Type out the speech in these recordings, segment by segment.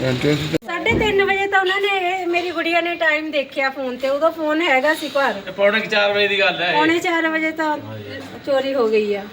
ਤੁਸੀਂ ਸਾਢੇ ਤਿੰਨ ਵਜੇ ਤਾਂ ਉਹਨਾਂ ਨੇ ਮੇਰੀ ਗੁੜੀਆ ਨੇ ਟਾਈਮ ਦੇਖਿਆ ਫੋਨ ਤੇ ਉਦੋਂ ਫੋਨ ਹੈਗਾ ਸੀ ਘਰ। ਪੌਣੇ 4 ਵਜੇ ਦੀ ਗੱਲ ਹੈ ਪੌਣੇ 4 ਵਜੇ ਤਾਂ ਚੋਰੀ ਹੋ ਗਈ ਆ।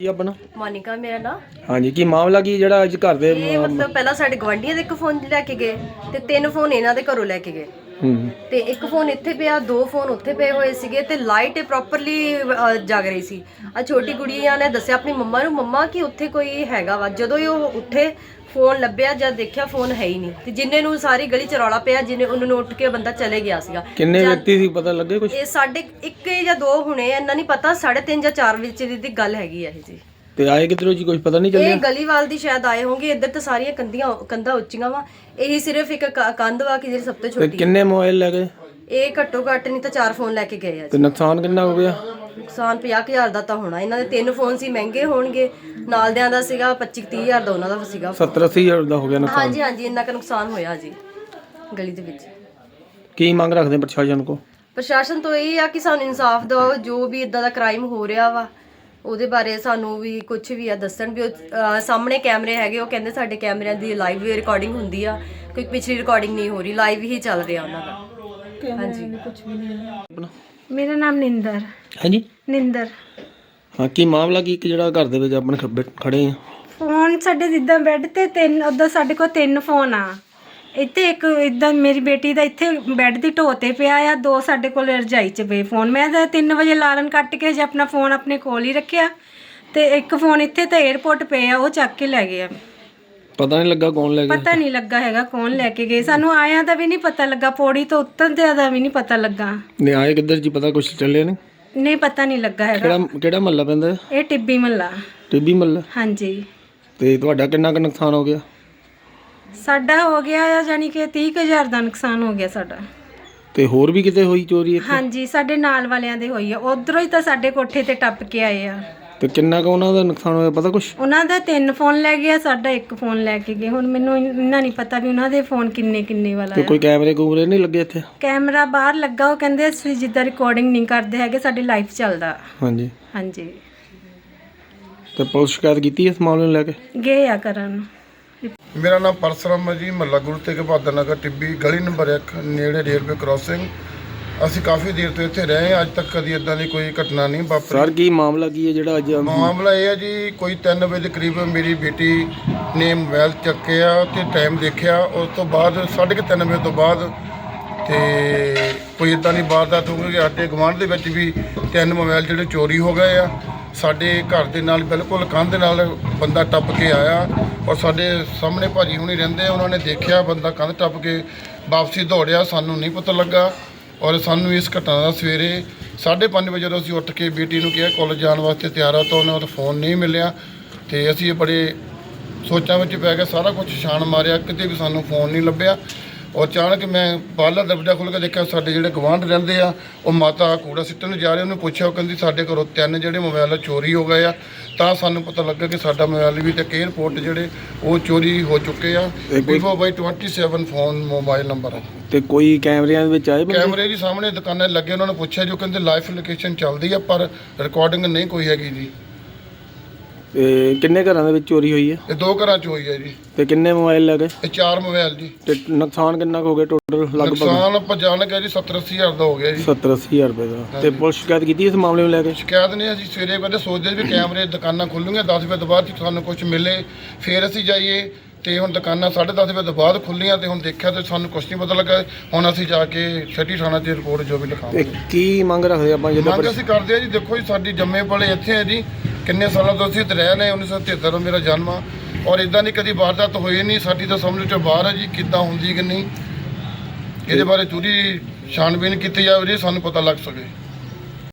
ਕੀ ਆਪਣਾ? ਮੋਨਿਕਾ ਮੇਰਾ ਨਾਂ ਹਾਂਜੀ ਕੀ ਮਾਮਲਾ ਕੀ ਜਿਹੜਾ ਅੱਜ ਘਰ ਦੇ ਇਹ ਮਤਲਬ ਪਹਿਲਾਂ ਸਾਡੇ ਗਵਾਂਢੀਆਂ ਦੇ ਇੱਕ ਫੋਨ ਲੈ ਕੇ ਗਏ ਤੇ ਤਿੰਨ ਫੋਨ ਇਹਨਾਂ ਦੇ ਘਰੋਂ ਲੈ ਕੇ ਗਏ। ਹੂੰ। ਤੇ ਇੱਕ ਫੋਨ ਇੱਥੇ ਪਿਆ ਦੋ ਫੋਨ ਉੱਥੇ ਪਏ ਹੋਏ ਸੀਗੇ ਤੇ ਲਾਈਟ ਪ੍ਰੋਪਰਲੀ ਜਗ ਰਹੀ ਸੀ। ਆ ਛੋਟੀ ਕੁੜੀਆਂ ਨੇ ਦੱਸਿਆ ਆਪਣੀ ਮੰਮਾ ਨੂੰ ਮੰਮਾ ਕਿ ਉੱਥੇ ਕੋਈ ਹੈਗਾ ਵਾ? ਜਦੋਂ ਹੀ ਉਹ ਉੱਠੇ ਫੋਨ ਲੱਭਿਆ ਜਦ ਦੇਖਿਆ ਫੋਨ ਹੈ ਹੀ ਨਹੀਂ। ਤੇ ਜਿੰਨੇ ਨੂੰ ਸਾਰੀ ਗਲੀ ਚ ਰੌਲਾ ਪਿਆ ਜਿੰਨੇ ਉਹਨਾਂ ਨੂੰ ਉੱਠ ਕੇ ਬੰਦਾ ਚਲੇ ਗਿਆ ਸੀਗਾ। ਕਿੰਨੇ ਵਿਅਕਤੀ ਸੀ ਪਤਾ ਲੱਗੇ ਕੁਝ ਇਹ ਸਾਡੇ ਇੱਕ ਜਾਂ ਦੋ ਹੁਣੇ ਇੰਨਾ ਨਹੀਂ ਪਤਾ 3.5 ਜਾਂ 4 ਵਿੱਚ ਦੀ ਗੱਲ ਹੈਗੀ ਆ ਇਹ ਜੀ। ਤੇ ਆਏ ਕਿਧਰੋਂ ਜੀ ਕੁਝ ਪਤਾ ਨਹੀਂ ਚੱਲਿਆ? ਇਹ ਗਲੀਵਾਲ ਦੀ ਸ਼ਾਇਦ ਆਏ ਹੋਣਗੇ ਇੱਧਰ ਤਾਂ ਸਾਰੀਆਂ ਕੰਧੀਆਂ ਕੰਧਾਂ ਉੱਚੀਆਂ ਵਾ। ਇਹੀ ਸਿਰਫ ਇੱਕ ਕ- ਕੰਧ ਵਾ ਕਿ ਜਿਹੜੀ ਸਭ ਤੋਂ ਤੇ ਛੋਟੀ। ਕਿੰਨੇ ਮੋਬਾਈਲ ਲੈ ਗਏ? ਇਹ ਘੱਟੋ ਘੱਟ ਨਹੀਂ ਤਾਂ ਚਾਰ ਫੋਨ ਲੈ ਕੇ ਗਏ ਆ ਤੇ ਜੀ। ਨੁਕਸਾਨ ਕਿੰਨਾ ਹੋ ਗਿਆ? ਨੁਕਸਾਨ 50000 ਦਾ ਤਾਂ ਹੋਣਾ। ਇਹਨਾਂ ਦੇ ਤਿੰਨ ਫੋਨ ਸੀ ਮਹਿੰਗੇ ਹੋਣਗੇ। ਨਾਲਦਿਆਂ ਦਾ ਸੀਗਾ 25 30000 ਦਾ ਉਹਨਾਂ ਦਾ ਸੀਗਾ 70 80 ਹਜ਼ਾਰ ਦਾ ਹੋ ਗਿਆ ਨੁਕਸਾਨ। ਹਾਂਜੀ ਹਾਂਜੀ ਇੰਨਾ ਕੁ ਨੁਕਸਾਨ ਹੋਇਆ ਜੀ ਗਲੀ ਦੇ ਵਿੱਚ। ਕੀ ਮੰਗ ਰੱਖਦੇ ਪ੍ਰਸ਼ਾਸਨ ਕੋ? ਪ੍ਰਸ਼ਾਸਨ ਤੋਂ ਇਹ ਆ ਕਿ ਸਾਨੂੰ ਇਨਸਾਫ ਦਿਵਾਓ ਜੋ ਵੀ ਇਦਾਂ ਦਾ ਕ੍ਰਾਈਮ ਹੋ ਰਿਹਾ ਵਾ ਉਹਦੇ ਬਾਰੇ ਸਾਨੂੰ ਵੀ ਕੁਝ ਵੀ ਆ ਦੱਸਣ। ਵੀ ਉਹ, ਅਹ, ਸਾਹਮਣੇ ਕੈਮਰੇ ਹੈਗੇ ਉਹ ਕਹਿੰਦੇ ਸਾਡੇ ਕੈਮਰਿਆਂ ਦੀ ਲਾਈਵ ਰਿਕਾਰਡਿੰਗ ਹੁੰਦੀ ਆ ਕੋਈ ਪਿਛਲੀ ਰਿਕਾਰਡਿੰਗ ਨਹੀਂ ਹੋ ਰਹੀ ਲਾਈਵ ਹੀ ਚੱਲ ਰਿਹਾ ਉਹਨਾਂ ਦਾ। ਹਾਂਜੀ। ਮੇਰਾ ਨਾਮ ਨਿੰਦਰ। ਹਾਂਜੀ? ਨਿੰਦਰ। ਹਾਂ ਕੀ ਮਾਮਲਾ ਕੀ? ਕਿ ਜਿਹੜਾ ਘਰ ਦੇ ਵਿੱਚ ਆਪਣੇ ਖੜੇ ਆ। ਫੋਨ ਸਾਡੇ ਜਿੱਦਾਂ ਬੈੱਡ ਤੇ ਤਿੰਨ ਉਦੋਂ ਸਾਡੇ ਕੋਲ ਤਿੰਨ ਫੋਨ ਆ। ਇੱਥੇ ਇੱਕ ਇਦਾਂ ਮੇਰੀ ਬੇਟੀ ਦਾ ਇੱਥੇ ਬੈੱਡ ਦੀ ਢੋ ਤੇ ਪਿਆ ਆ ਦੋ ਸਾਡੇ ਕੋਲ ਰਜਾਈ 'ਚ ਪਏ ਫੋਨ। ਮੈਂ ਤਾਂ 3 ਵਜੇ ਲਾਰਨ ਕੱਟ ਕੇ ਜੇ ਆਪਣਾ ਫੋਨ ਆਪਣੇ ਕੋਲ ਹੀ ਰੱਖਿਆ ਤੇ ਇੱਕ ਫੋਨ ਇੱਥੇ ਤੇ 에어ਪੋਰਟ ਪਏ ਆ ਉਹ ਚੱਕ ਕੇ ਲੈ ਗਏ ਆ। ਪਤਾ ਨਹੀਂ ਲੱਗਾ ਕੌਣ ਲੈ ਗਿਆ। ਪਤਾ ਨਹੀਂ ਲੱਗਾ ਹੈਗਾ ਕੌਣ ਲੈ ਕੇ ਗਏ। ਸਾਨੂੰ ਆਇਆਂ ਦਾ ਵੀ ਨਹੀਂ ਪਤਾ ਲੱਗਾ ਪੌੜੀ ਤੋਂ ਉੱਤਰ ਦੇ ਦਾ ਵੀ ਨਹੀਂ ਪਤਾ ਲੱਗਾ। ਨੇ ਆਏ ਕਿੱਧਰ ਜੀ ਪਤਾ ਕੁਝ ਚੱਲੇ ਨੇ ਨਹੀਂ ਪਤਾ ਨਹੀਂ ਲੱਗਾ ਹੈਗਾ। ਕਿਹੜਾ ਕਿਹੜਾ ਮਹੱਲਾ ਪੈਂਦਾ ਹੈ? ਇਹ ਟਿੱਬੀ ਮੱਲਾ ਟਿੱਬੀ ਮਹੱਲਾ? ਹਾਂਜੀ। ਤੇ ਤੁਹਾਡਾ ਕਿੰਨਾ ਕੁ ਨੁਕਸਾਨ ਹੋ ਗਿਆ? ਸਾਡਾ ਹੋ ਗਿਆ ਆ ਯਾਨੀ ਕਿ 30000 ਦਾ ਨੁਕਸਾਨ ਹੋ ਗਿਆ ਸਾਡਾ। ਤੇ ਹੋਰ ਵੀ ਕਿਤੇ ਹੋਈ ਚੋਰੀ ਇੱਥੇ? ਹਾਂਜੀ ਸਾਡੇ ਨਾਲ ਵਾਲਿਆਂ ਦੇ ਹੋਈ ਆ। ਉਧਰੋਂ ਹੀ ਤਾਂ ਸਾਡੇ ਕੋਠੇ ਤੇ ਟੱਪ ਕੇ ਆਏ ਆ। ਤੇ ਕਿੰਨਾ ਕੁ ਉਹਨਾਂ ਦਾ ਨੁਕਸਾਨ ਹੋਇਆ ਪਤਾ ਕੁਛ? ਉਹਨਾਂ ਦਾ ਤਿੰਨ ਫੋਨ ਲੈ ਗਿਆ ਸਾਡਾ ਇੱਕ ਫੋਨ ਲੈ ਕੇ ਗਏ। ਹੁਣ ਮੈਨੂੰ ਇੰਨਾ ਨਹੀਂ ਪਤਾ ਵੀ ਉਹਨਾਂ ਦੇ ਫੋਨ ਕਿੰਨੇ ਕਿੰਨੇ ਵਾਲਾ ਤੇ ਕੋਈ ਕੈਮਰੇ ਕੂਮਰੇ ਨਹੀਂ ਲੱਗੇ ਇੱਥੇ? ਕੈਮਰਾ ਬਾਹਰ ਲੱਗਾ ਉਹ ਕਹਿੰਦੇ ਅਸੀਂ ਜਿੱਦਾਂ ਰਿਕਾਰਡਿੰਗ ਨਹੀਂ ਕਰਦੇ ਹੈਗੇ ਸਾਡੀ ਲਾਈਫ ਚੱਲਦਾ। ਹਾਂਜੀ। ਹਾਂਜੀ। ਤੇ ਪੁਲਿਸ ਸ਼ਿਕਾਇਤ ਕੀਤੀ ਇਸ ਮਾਮਲੇ ਨੂੰ ਲੈ ਕੇ? ਗਏ ਆ ਕਰਨ ਮੇਰਾ ਨਾਮ ਪਰਸਰਾਮ ਹੈ ਜੀ ਮਹੱਲਾ ਗੁਰੂ ਤੇਗ ਬਹਾਦਰ ਨਗਰ ਟਿੱਬੀ ਗਲੀ ਨੰਬਰ 1 ਨੇੜੇ ਰੇਲਵੇ ਕ੍ਰਾਸਿੰਗ ਅਸੀਂ ਕਾਫੀ ਦੇਰ ਤੋਂ ਇੱਥੇ ਰਹੇ ਹਾਂ ਅੱਜ ਤੱਕ ਕਦੀ ਇਦਾਂ ਦੀ ਕੋਈ ਘਟਨਾ ਨਹੀਂ ਵਾਪਰੀ। ਸਰ ਕੀ ਮਾਮਲਾ ਕੀ ਹੈ ਜਿਹੜਾ ਅੱਜ ਮਾਮਲਾ ਇਹ ਹੈ ਜੀ ਕੋਈ 3 ਵਜੇ ਦੇ ਕਰੀਬ ਮੇਰੀ ਬੇਟੀ ਨੇ ਮੋਬਾਈਲ ਚੱਕਿਆ ਤੇ ਟਾਈਮ ਦੇਖਿਆ ਉਸ ਤੋਂ ਬਾਅਦ 3:30 ਵਜੇ ਤੋਂ ਬਾਅਦ ਤੇ ਕੋਈ ਇਦਾਂ ਦੀ ਵਾਰਦਾਤ ਹੋ ਗਈ ਕਿ ਸਾਡੇ ਗਵਾਂਢ ਦੇ ਵਿੱਚ ਵੀ ਤਿੰਨ ਮੋਬਾਈਲ ਜਿਹੜੇ ਚੋਰੀ ਹੋ ਗਏ ਆ। ਸਾਡੇ ਘਰ ਦੇ ਨਾਲ ਬਿਲਕੁਲ ਕੰਧ ਦੇ ਨਾਲ ਬੰਦਾ ਟੱਪ ਕੇ ਆਇਆ ਔਰ ਸਾਡੇ ਸਾਹਮਣੇ ਭਾਜੀ ਹੁਣੀ ਰਹਿੰਦੇ ਆ, ਉਹਨਾਂ ਨੇ ਦੇਖਿਆ ਬੰਦਾ ਕੰਧ ਟੱਪ ਕੇ ਵਾਪਸੀ ਦੌੜਿਆ ਸਾਨੂੰ ਨਹੀਂ ਪਤਾ ਲੱਗਾ। ਔਰ ਸਾਨੂੰ ਇਸ ਘਟਨਾ ਦਾ ਸਵੇਰੇ 5:30 ਵਜੇ ਜਦੋਂ ਅਸੀਂ ਉੱਠ ਕੇ ਬੇਟੀ ਨੂੰ ਕਿਹਾ ਕਾਲਜ ਜਾਣ ਵਾਸਤੇ ਤਿਆਰ ਆ, ਤਾਂ ਉਹਨਾਂ ਦਾ ਫੋਨ ਨਹੀਂ ਮਿਲਿਆ ਤੇ ਅਸੀਂ ਬੜੇ ਸੋਚਾਂ ਵਿੱਚ ਪੈ ਗਏ, ਸਾਰਾ ਕੁਝ ਛਾਣ ਮਾਰਿਆ, ਕਿਤੇ ਵੀ ਸਾਨੂੰ ਫੋਨ ਨਹੀਂ ਲੱਭਿਆ। ਔਰ ਅਚਾਨਕ ਮੈਂ ਬਾਹਰਲਾ ਦਰਵਾਜ਼ਾ ਖੋਲ੍ਹ ਕੇ ਦੇਖਿਆ ਸਾਡੇ ਜਿਹੜੇ ਗਵਾਂਢ ਰਹਿੰਦੇ ਆ ਉਹ ਮਾਤਾ ਕੂੜਾ ਸਿੱਟਣ ਨੂੰ ਜਾ ਰਹੇ ਉਹਨੂੰ ਪੁੱਛਿਆ ਉਹ ਕਹਿੰਦੀ ਸਾਡੇ ਘਰੋਂ ਤਿੰਨ ਜਿਹੜੇ ਮੋਬਾਈਲ ਚੋਰੀ ਹੋ ਗਏ ਆ। ਤਾਂ ਸਾਨੂੰ ਪਤਾ ਲੱਗਾ ਕਿ ਸਾਡਾ ਮੋਬਾਈਲ ਵੀ ਤੇ 에ਅਰਪੋਰਟ ਜਿਹੜੇ ਉਹ ਚੋਰੀ ਹੋ ਚੁੱਕੇ ਆ। Vivo ਬਾਈ 27 ਫੋਨ ਮੋਬਾਈਲ ਨੰਬਰ ਆ। ਤੇ ਕੋਈ ਕੈਮਰਿਆਂ ਦੇ ਵਿੱਚ ਆਏ ਬੰਦੇ? ਕੈਮਰੇ ਜੀ ਸਾਹਮਣੇ ਦੁਕਾਨਾਂ ਲੱਗੇ ਉਹਨਾਂ ਨੂੰ ਪੁੱਛਿਆ ਜੋ ਕਹਿੰਦੇ ਲਾਈਵ ਲੋਕੇਸ਼ਨ ਚੱਲਦੀ ਆ ਪਰ ਰਿਕਾਰਡਿੰਗ ਨਹੀਂ ਕੋਈ ਹੈਗੀ ਜੀ। ਤੇ ਕਿੰਨੇ ਘਰਾਂ ਦੇ ਵਿੱਚ ਚੋਰੀ ਹੋਈ ਹੈ? ਇਹ ਦੋ ਘਰਾਂ ਚ ਹੋਈ ਹੈ ਜੀ। ਤੇ ਕਿੰਨੇ ਮੋਬਾਈਲ ਲੈ ਗਏ ਇਹ ਚਾਰ ਮੋਬਾਈਲ ਜੀ। ਤੇ ਨੁਕਸਾਨ ਕਿੰਨਾ ਕੁ ਹੋ ਗਿਆ ਟੋਟਲ ਲਗਭਗ? ਨੁਕਸਾਨ ਆਪਾਂ ਜਾਣ ਕੇ ਜੀ 70 ਅੱਸੀ ਹਜ਼ਾਰ ਦਾ ਹੋ ਗਿਆ ਜੀ। 70 ਹਜ਼ਾਰ ਰੁਪਏ ਦਾ। ਤੇ ਪੁਲਿਸ ਸ਼ਿਕਾਇਤ ਕੀਤੀ ਇਸ ਮਾਮਲੇ ਨੂੰ ਲੈ ਕੇ? ਸ਼ਿਕਾਇਤ ਨਹੀਂ ਅਸੀਂ ਸਵੇਰੇ ਪਹਿਲੇ ਸੋਚਦੇ ਸੀ ਵੀ ਕੈਮਰੇ ਦੁਕਾਨਾਂ ਖੁੱਲ੍ਹਣਗੀਆਂ 10 ਵਜੇ ਤੋਂ ਬਾਅਦ 'ਚ ਸਾਨੂੰ ਕੁਝ ਮਿਲੇ। ਫਿਰ ਅਸੀਂ ਜਾਈਏ ਤੇ ਹੁਣ ਦੁਕਾਨਾਂ 10:30 ਵਜੇ ਤੋਂ ਬਾਅਦ ਖੁੱਲੀਆਂ ਤੇ ਹੁਣ ਦੇਖਿਆ ਤੇ ਸਾਨੂੰ ਕੁਝ ਨਹੀਂ ਪਤਾ ਲੱਗਾ। ਹੁਣ ਅਸੀਂ ਜਾ ਕੇ ਛੱਟੀ ਥਾਣਾ ਤੇ ਰਿਪੋਰਟ ਜੋ ਵੀ ਤੇ ਲਿਖਾਵਾਂਗੇ ਕੀ ਮੰਗ ਰੱਖਦੇ ਆਪਾਂ ਜਦੋਂ ਮੰਗ ਅਸੀਂ ਕਰਦੇ ਆ ਜੀ ਦੇਖੋ ਜੀ ਸਾਡੀ ਜੰਮੇ ਪਲੇ ਇੱਥੇ ਹੈ ਜੀ। ਕਿੰਨੇ ਸਾਲਾਂ ਤੋਂ ਅਸੀਂ ਇੱਥੇ ਰਹਿ ਰਹੇ 1973 ਦਾ ਮੇਰਾ ਜਨਮ ਆ। ਔਰ ਇਦਾਂ ਦੀ ਕਦੀ ਵਾਰਦਾਤ ਹੋਈ ਨਹੀਂ ਸਾਡੀ ਤਾਂ ਸਮਝ ਤੋਂ ਬਾਹਰ ਹੈ ਜੀ ਕਿੱਦਾਂ ਹੁੰਦੀ ਕਿ ਨਹੀਂ। ਇਹਦੇ ਬਾਰੇ ਪੂਰੀ ਛਾਣਬੀਨ ਕੀਤੀ ਜਾਵੇ ਜੀ ਸਾਨੂੰ ਪਤਾ ਲੱਗ ਸਕੇ।